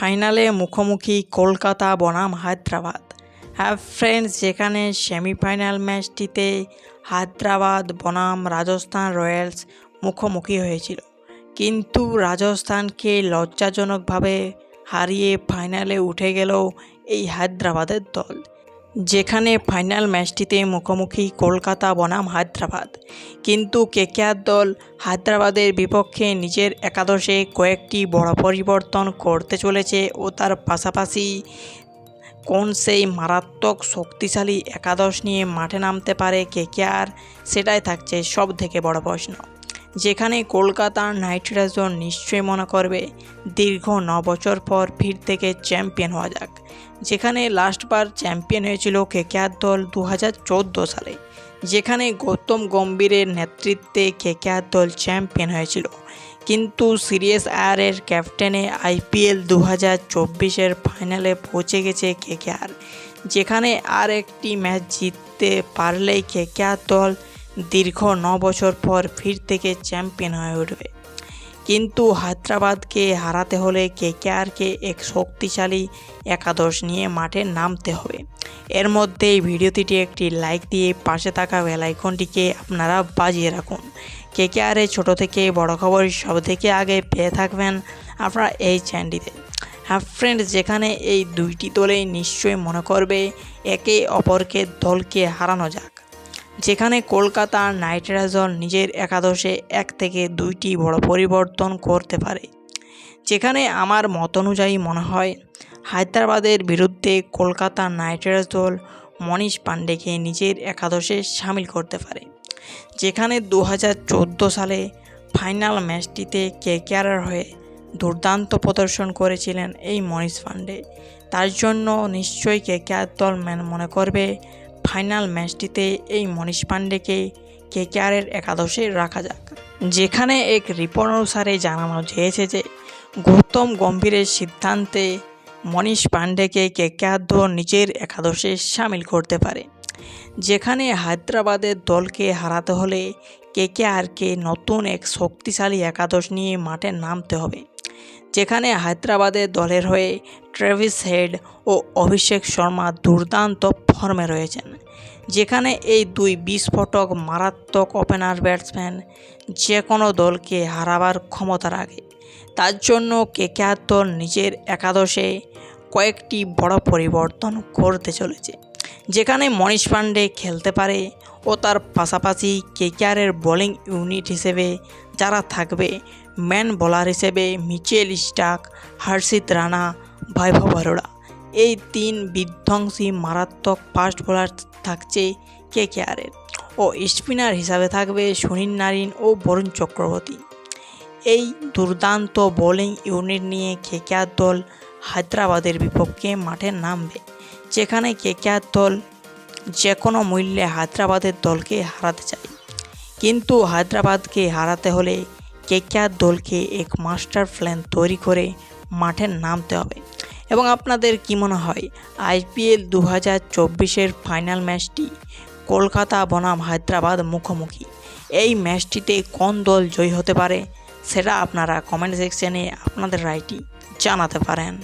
ফাইনালে মুখোমুখি কলকাতা বনাম হায়দ্রাবাদ। হ্যাঁ ফ্রেন্ডস যেখানে সেমিফাইনাল ম্যাচটিতে হায়দ্রাবাদ বনাম রাজস্থান রয়্যালস মুখোমুখি হয়েছিল। কিন্তু রাজস্থানকে লজ্জাজনকভাবে হারিয়ে ফাইনালে উঠে গেল এই হায়দ্রাবাদের দল। যেখানে ফাইনাল ম্যাচটিতে মুখোমুখি কলকাতা বনাম হায়দ্রাবাদ। কিন্তু কেকেআর দল হায়দ্রাবাদের বিপক্ষে নিজের একাদশে কয়েকটি বড় পরিবর্তন করতে চলেছে ও তার পাশাপাশি কোন সেই মারাত্মক শক্তিশালী একাদশ নিয়ে মাঠে নামতে পারে কেকেআর, সেটাই থাকছে সব থেকে বড় প্রশ্ন। যেখানে কলকাতার নাইট রাইডার্স নিশ্চয়ই মনে করবে, দীর্ঘ ন বছর পর ফির থেকে চ্যাম্পিয়ন হওয়া যাক। যেখানে লাস্টবার চ্যাম্পিয়ন হয়েছিল কেকেআর দল দু হাজার চোদ্দ সালে, যেখানে গৌতম গম্ভীরের নেতৃত্বে কেকেআর দল চ্যাম্পিয়ন হয়েছিল। কিন্তু সিরিয়াস আয়ারের ক্যাপ্টেনে আইপিএল দু হাজার চব্বিশের ফাইনালে পৌঁছে গেছে কেকেআর যেখানে আর একটি ম্যাচ জিততে পারলেই কেকেআর দল দীর্ঘ ন বছর পর ফির থেকে চ্যাম্পিয়ন হয়ে উঠবে। কিন্তু হায়দ্রাবাদকে হারাতে হলে কেকেআরকে এক শক্তিশালী একাদশ নিয়ে মাঠে নামতে হবে। এর মধ্যে এই ভিডিওটিতে একটি লাইক দিয়ে পাশে থাকা বেলাইকনটিকে আপনারা বাজিয়ে রাখুন। কেকেআরে ছোটো থেকে বড় খবর সব থেকে আগে পেয়ে থাকবেন আপনারা এই চ্যানেলটিতে। হ্যাঁ ফ্রেন্ডস যেখানে এই দুইটি দলেই নিশ্চয়ই মনে করবে, একে অপরকে দলকে হারানো যাক। যেখানে কলকাতা নাইট রাইডার্স নিজের একাদশে এক থেকে দুইটি বড় পরিবর্তন করতে পারে। যেখানে আমার মত অনুযায়ী মনে হয়, হায়দ্রাবাদের বিরুদ্ধে কলকাতা নাইট রাইডার্স দল মনীষ পাণ্ডেকে নিজের একাদশে সামিল করতে পারে। যেখানে দু হাজার চোদ্দ সালে ফাইনাল ম্যাচটিতে কে কেকেআরের হয়ে দুর্দান্ত প্রদর্শন করেছিলেন এই মনীষ পাণ্ডে। তার জন্য নিশ্চয়ই কে কেকেআর দল ম্যান মনে করবে ফাইনাল ম্যাচটিতে এই মনীষ পাণ্ডেকে কেকেআরের একাদশে রাখা যাক। যেখানে এক রিপোর্ট অনুসারে জানানো হয়েছে যে গৌতম গম্ভীরের সিদ্ধান্তে মনীষ পাণ্ডেকে কেকেআর দল নিজের একাদশে সামিল করতে পারে। যেখানে হায়দ্রাবাদের দলকে হারাতে হলে কেকেআরকে নতুন এক শক্তিশালী একাদশ নিয়ে মাঠে নামতে হবে। যেখানে হায়দ্রাবাদের দলের হয়ে ট্রেভিস হেড ও অভিষেক শর্মা দুর্দান্ত ফর্মে রয়েছেন। যেখানে এই দুই বিস্ফোটক মারাত্মক ওপেনার ব্যাটসম্যান যে কোনো দলকে হারাবার ক্ষমতা রাখে তার জন্য কেকেআর দল নিজের একাদশে কয়েকটি বড় পরিবর্তন করতে চলেছে। যেখানে মনীষ পাণ্ডে খেলতে পারে ও তার পাশাপাশি কেকেআরের বোলিং ইউনিট হিসেবে যারা থাকবে ম্যান বোলার হিসেবে মিচেল স্টাক হর্ষিত রানা, বৈভব অরোরা এই তিন বিধ্বংসী মারাত্মক ফাস্ট বোলার থাকছে কেকেআরের। ও স্পিনার হিসাবে থাকবে সুনীল নারিন ও বরুণ চক্রবর্তী। এই দুর্দান্ত বোলিং ইউনিট নিয়ে কেকেআর দল হায়দ্রাবাদের বিপক্ষে মাঠে নামবে, যেখানে কেকেআর দল যে কোনো মূল্যে হায়দ্রাবাদের দলকে হারাতে চায়। কিন্তু হায়দ্রাবাদকে হারাতে হলে কেকেআর দলকে এক মাস্টার প্ল্যান তৈরি করে মাঠে নামতে হবে। এবং আপনাদের কী মনে হয়, আইপিএল দু হাজার চব্বিশের ফাইনাল ম্যাচটি কলকাতা, বনাম, হায়দ্রাবাদ মুখোমুখি? এই ম্যাচটিতে কোন দল জয়ী হতে পারে, সেটা আপনারা কমেন্ট সেকশানে আপনাদের রায়টি জানাতে পারেন।